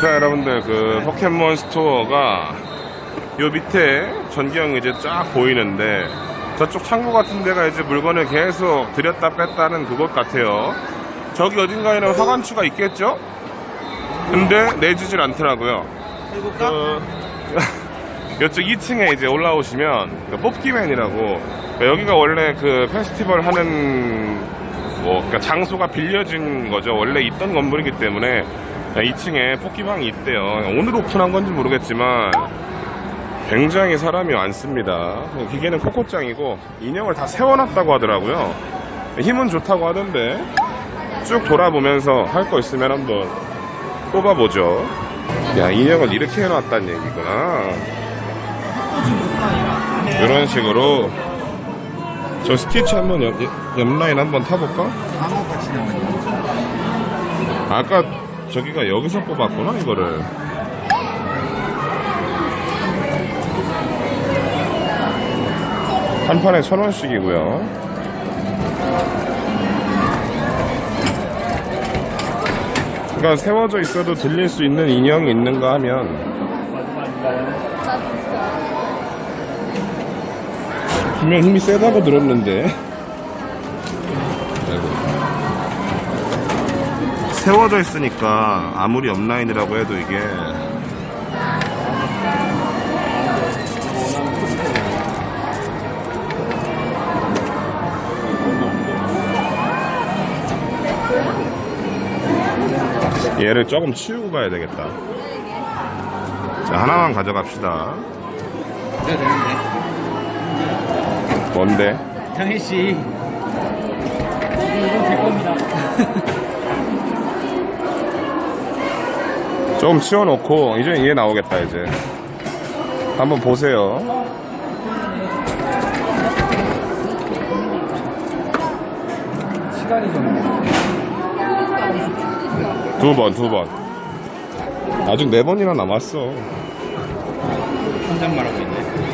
자 여러분들 그 포켓몬 스토어가 요 밑에 전기형 이제 쫙 보이는데 저쪽 창고 같은 데가 이제 물건을 계속 들였다 뺐다는 그곳 같아요 저기 어딘가에는 화관추가 있겠죠? 근데 내주질 않더라고요 해볼까? 그, 이쪽 2층에 이제 올라오시면 그 뽑기맨이라고 그러니까 여기가 원래 그 페스티벌 하는 뭐 그러니까 장소가 빌려진 거죠. 원래 있던 건물이기 때문에 2층에 뽑기방이 있대요. 오늘 오픈한 건지 모르겠지만 굉장히 사람이 많습니다. 기계는 코코짱이고 인형을 다 세워놨다고 하더라고요. 힘은 좋다고 하던데 쭉 돌아보면서 할 거 있으면 한번 뽑아보죠. 야 인형을 이렇게 해놨다는 얘기구나 이런 식으로 저 스티치 한번 옆, 옆라인 한번 타볼까? 아까 저기가 여기서 뽑았구나 이거를 한 판에 천 원씩이고요 그러니까 세워져 있어도 들릴 수 있는 인형이 있는가 하면 분명 힘이 세다고 들었는데. 세워져 있으니까 아무리 업라인이라고 해도 이게 얘를 조금 치우고 가야 되겠다 자 하나만 가져갑시다 되는데. 뭔데? 장희 씨. 이건 제 겁니다. 조금 치워놓고 이제 얘 나오겠다 이제 한번 보세요 시간이 좀. 두 번 두 번 아직 네 번이나 남았어 혼잣말하고 있네.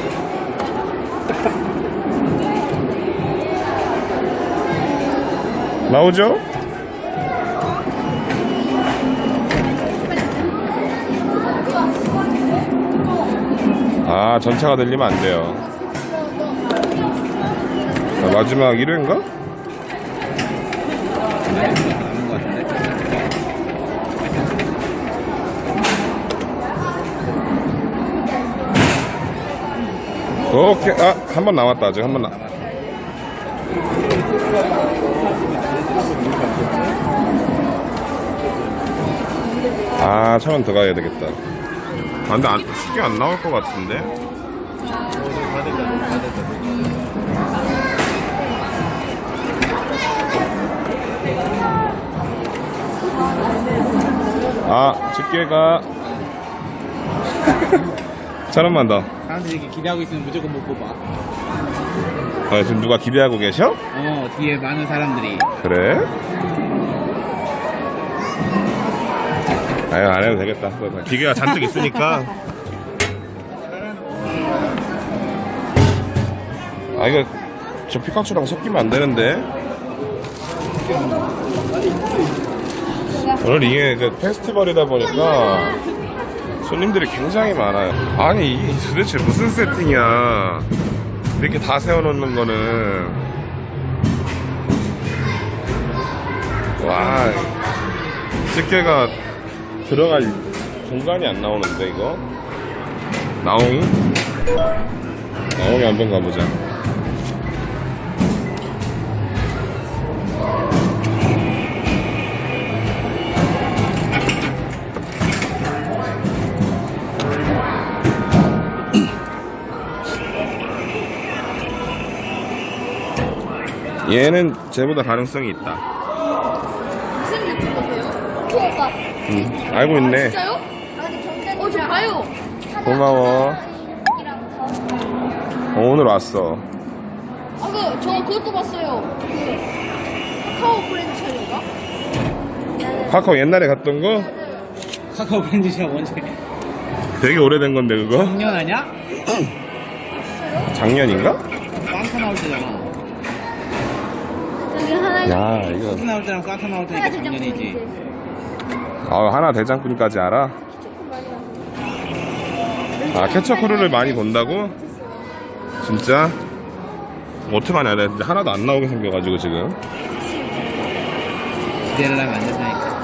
나오죠? 아 전차가 들리면 안 돼요 자, 마지막 1회인가? 나는 것 같은데. 오케이 아 한 번 남았다 아직 한번 남. 아천 원더 가야 되겠다 아 근데 안, 쉽게 안 나올 것 같은데 아 집게가 천 원만 더 사람들이 이렇게 기대하고 있으면 무조건 못 뽑아. 어, 지금 누가 기대하고 계셔? 어, 뒤에 많은 사람들이. 그래? 아유 안 해도 되겠다. 기계가 잔뜩 있으니까. 아 이거 저 피카츄랑 섞이면 안 되는데. 오늘 이게 그 페스티벌이다 보니까 손님들이 굉장히 많아요. 아니 이게 도대체 무슨 세팅이야? 이렇게 다 세워놓는 거는. 와 집게가 들어갈 공간이 안 나오는데 이거 나옹이? 나옹이 한번 가보자 얘는 쟤보다 가능성이 있다 무슨 유튜버세요? 오빠. 음, 알고 있네 진짜요? 어, 저 봐요. 고마워 어, 오늘 왔어 아, 그, 저 그것도 봤어요. 그, 카카오 프렌즈 촬영인가? 카카오 옛날에 갔던 거? 카카오 밴드샵 언제? 되게 오래된 건데 그거? 작년 아냐? 작년인가? 산타 나올 때잖아. 하나 야 이거 산타 나올 때랑 산타 나올 때니까 작년이지. 아 하나 대장군까지 알아? 아 캐처크루를 많이 본다고? 진짜? 어떡하냐 내가 진짜 하나도 안 나오게 생겨가지고 지금 기대를 하면 안 된다니까.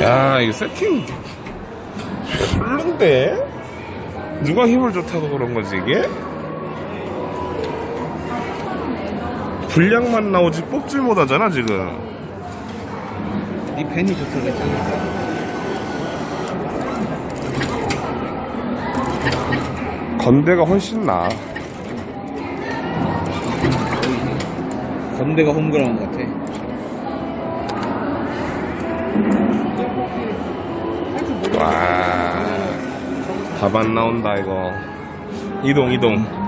야 이거 세팅 별론데? 누가 힘을 좋다고 그런 거지 이게? 분량만 나오지 뽑질 못하잖아 지금 네 팬이 좋다고 했잖아. 건대가 훨씬 나아 건대가 홈그라운드 같아. 와, 답안 나온다, 이거. 이동, 이동.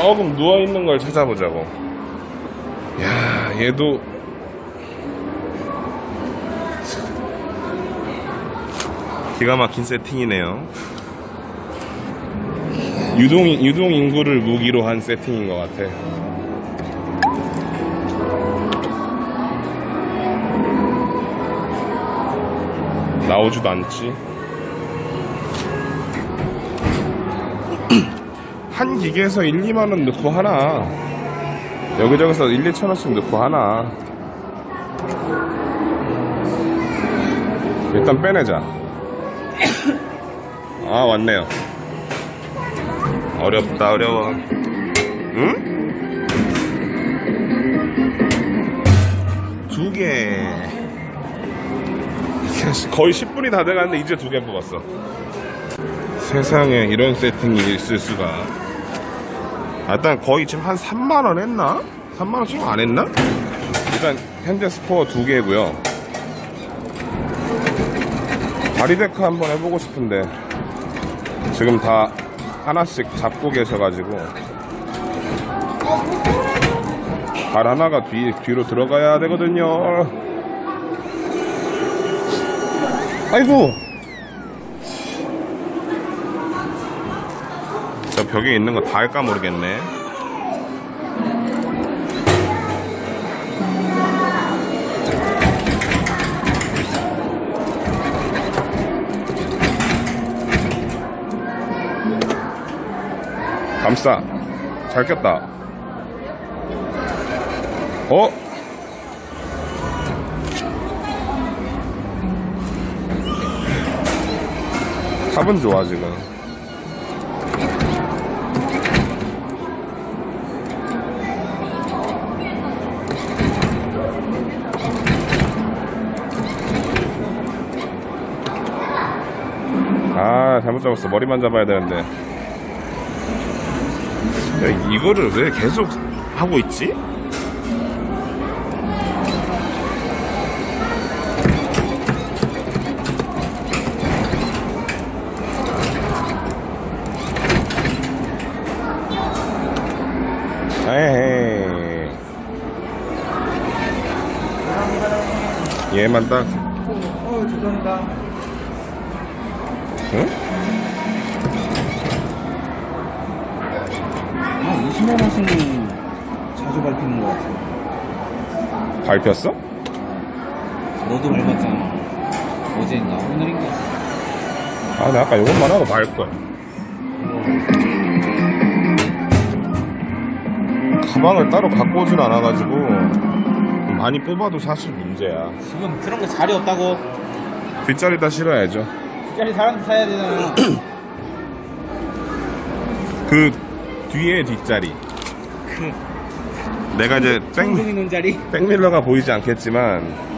조금 누워있는 걸 찾아보자고. 야, 얘도. 기가 막힌 세팅이네요. 유동, 유동 인구를 무기로 한 세팅인 것 같아. 나오지도 않지. 한 기계에서 1, 2만원 넣고 하나. 여기저기서 1, 2천원씩 넣고 하나. 일단 빼내자. 아, 왔네요. 어렵다, 어려워. 응? 두 개. 거의 10분이 다 돼가는데 이제 두 개 뽑았어. 세상에 이런 세팅이 있을 수가. 아, 일단 거의 지금 한 3만원 했나? 3만원 좀안 했나? 일단 현재 스코어 두 개고요. 바리데크 한번 해보고 싶은데 지금 다 하나씩 잡고 계셔가지고 발 하나가 뒤, 뒤로 들어가야 되거든요. 아이고! 저 벽에 있는 거 다 할까 모르겠네. 감싸. 잘 꼈다. 어? 탑은 좋아 지금 아 잘못 잡았어 머리만 잡아야 되는데 야, 이거를 왜 계속 하고 있지? 에헤이. 얘만 딱, 같아. 밟혔어? 너도 밟았잖아. 어제인가? 오늘인가? 아, 나 아까 이것만 하고 밟걸. 가방을 따로 갖고 오진 않아가지고, 많이 뽑아도 사실 문제야. 지금 그런 거 자리 없다고. 뒷자리 다 실어야죠. 자리 사람들 사야 되잖아. 그 뒤에 뒷자리. 그, 내가 이제 있는 자리. 백밀러가 보이지 않겠지만,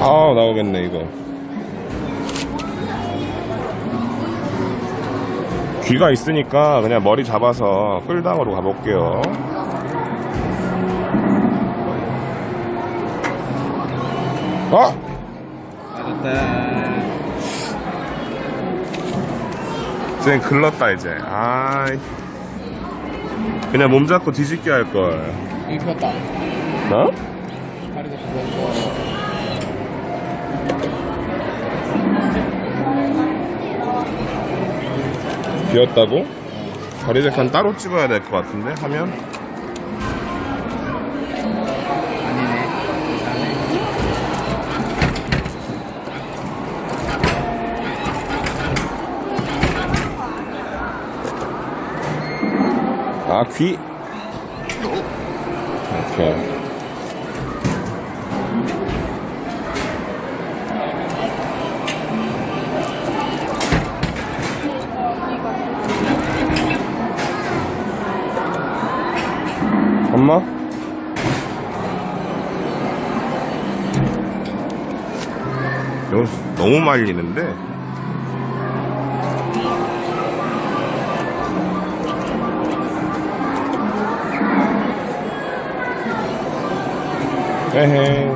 아 나오겠네 이거. 귀가 있으니까 그냥 머리 잡아서 끌당으로 가볼게요 어? 맞았다. 쟤 글렀다 이제 아이 그냥 몸 잡고 뒤집게 할걸 여기 폈다. 어? 다리도 폈어. 비었다고? 다리 재칸 따로 찍어야 될 것 같은데 하면 아 귀? 오케이 엄마? 너무 말리는데? 에헤.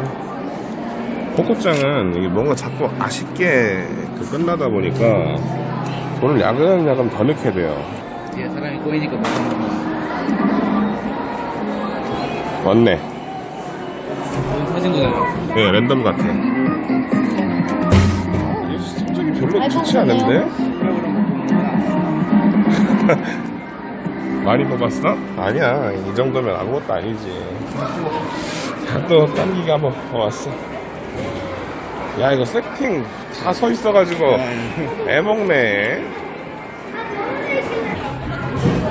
포코짱은 이게 뭔가 자꾸 아쉽게 그 끝나다 보니까 돈을 야금야금 더 넣게 돼요. 뒤에 사람이 꼬이니까 못하는 거. 맞네. 오늘 터진 거잖아. 예, 랜덤 같아. 이게 성적이 별로 좋지 않은데? 많이 뽑았어? 아니야. 이 정도면 아무것도 아니지. 또 당기가 한번 왔어. 야, 이거 세팅 다 서 있어가지고 애먹네.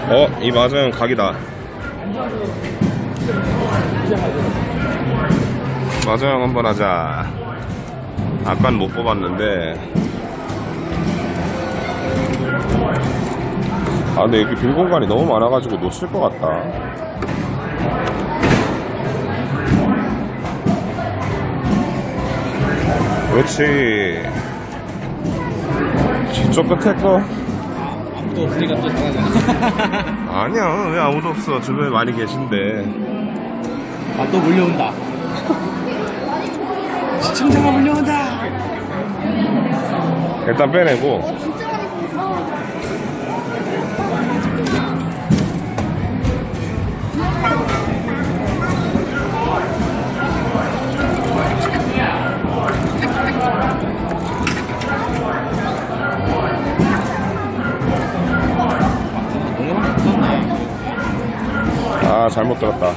어, 이 맞아요. 각이다. 맞아요. 한번 하자. 아깐 못 뽑았는데. 아, 근데 여기 빌 공간이 너무 많아가지고 놓칠 것 같다. 그렇지. 저쪽 끝에 거. 아무도 없으니까 또 잘하잖아. 아니야, 왜 아무도 없어. 주변에 많이 계신데. 아, 또 몰려온다. 시청자가 몰려온다. 일단 빼내고. 아, 잘못 들었다.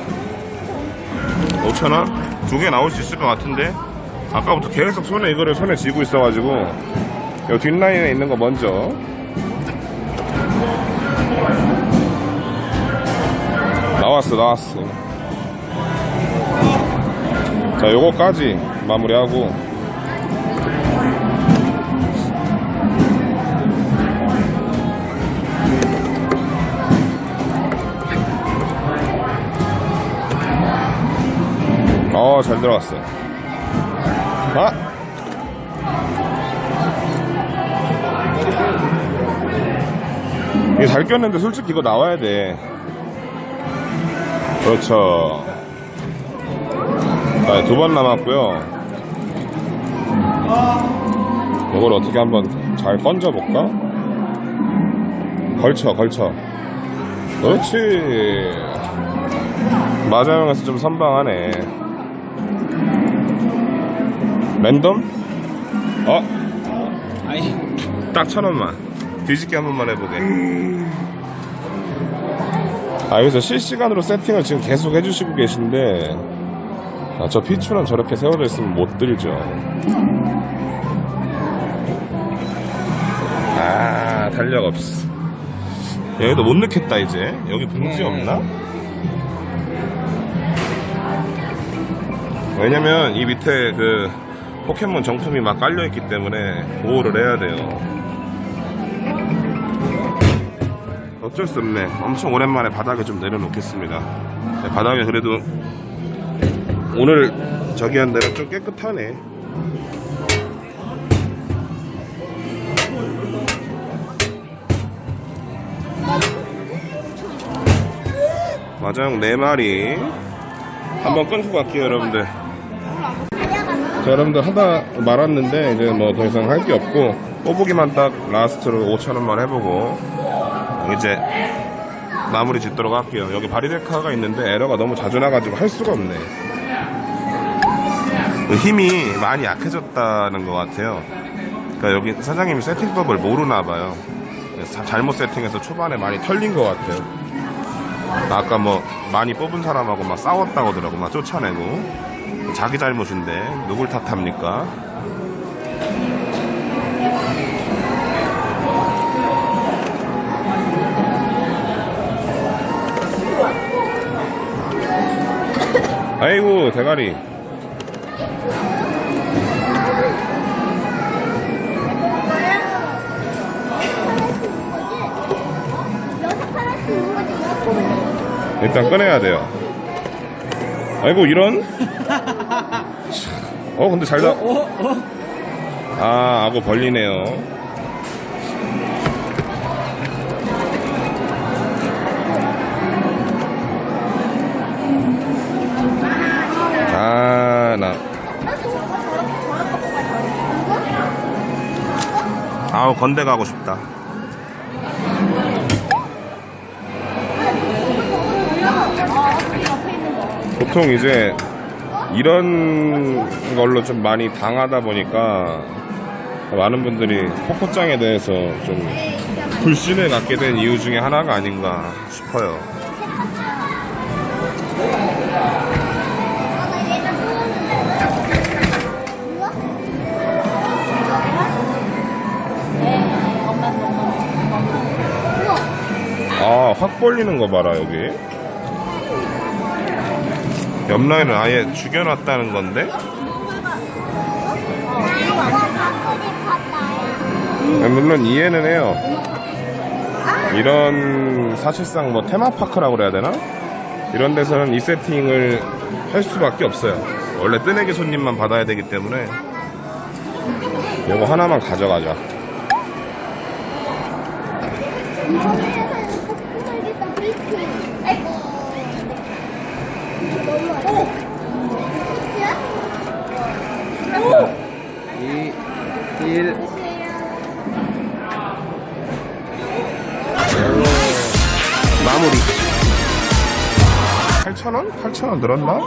5천원? 두 개 나올 수 있을 것 같은데? 아까부터 계속 손에 이거를 손에 쥐고 있어가지고, 요 뒷라인에 있는 거 먼저. 나왔어, 나왔어. 자, 요거까지 마무리하고. 어, 잘 들어갔어. 아! 이게 잘 꼈는데 솔직히 이거 나와야 돼. 그렇죠. 아, 두번 남았고요. 이걸 어떻게 한번 잘 건져볼까? 걸쳐, 걸쳐. 그렇지. 마자형에서 좀 선방하네. 랜덤? 어? 아니, 딱 천 원만. 뒤집기 한 번만 해보게. 아, 여기서 실시간으로 세팅을 지금 계속 해주시고 계신데, 아, 저 피추는 저렇게 세워져 있으면 못 들죠. 아, 달력 없어. 여기도 못 넣겠다, 이제. 여기 봉지 없나? 왜냐면 이 밑에 그 포켓몬 정품이 막 깔려있기 때문에 보호를 해야 돼요. 어쩔 수 없네. 엄청 오랜만에 바닥에 좀 내려놓겠습니다. 네, 바닥에 그래도 오늘 저기 한 데는 좀 깨끗하네. 마장 4마리 한번 끊고 갈게요 여러분들 자, 여러분들 하다 말았는데 이제 뭐 더 이상 할 게 없고 꼬부기만 딱 라스트로 5천원만 해보고 이제 마무리 짓도록 할게요. 여기 바리데카가 있는데 에러가 너무 자주 나가지고 할 수가 없네. 힘이 많이 약해졌다는 것 같아요. 그러니까 여기 사장님이 세팅법을 모르나 봐요. 사- 잘못 세팅해서 초반에 많이 털린 것 같아요. 아까 뭐 많이 뽑은 사람하고 막 싸웠다고 하더라고 막 쫓아내고 자기 잘못인데 누굴 탓합니까? 아이고 대가리. 일단 꺼내야 돼요. 아이고 이런 어 근데 잘 다. 어? 어? 아, 아고 벌리네요. 아, 나. 아우, 건대 가고 싶다. 보통 이제 이런 걸로 좀 많이 당하다 보니까 많은 분들이 포코짱에 대해서 좀 불신을 갖게 된 이유 중에 하나가 아닌가 싶어요. 아, 확 벌리는 거 봐라, 여기. 옆라인을 아예 죽여놨다는 건데? 네, 물론 이해는 해요. 이런 사실상 뭐 테마파크라고 그래야 되나? 이런 데서는 이 세팅을 할 수밖에 없어요. 원래 뜨내기 손님만 받아야 되기 때문에 이거 하나만 가져가자. 8,000원? 8,000원 늘었나?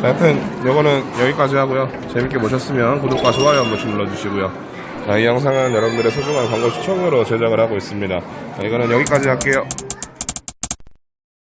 자, 하여튼 이거는 여기까지 하고요. 재밌게 보셨으면 구독과 좋아요 한 번씩 눌러주시고요. 자, 이 영상은 여러분들의 소중한 광고 시청으로 제작을 하고 있습니다. 자, 이거는 여기까지 할게요.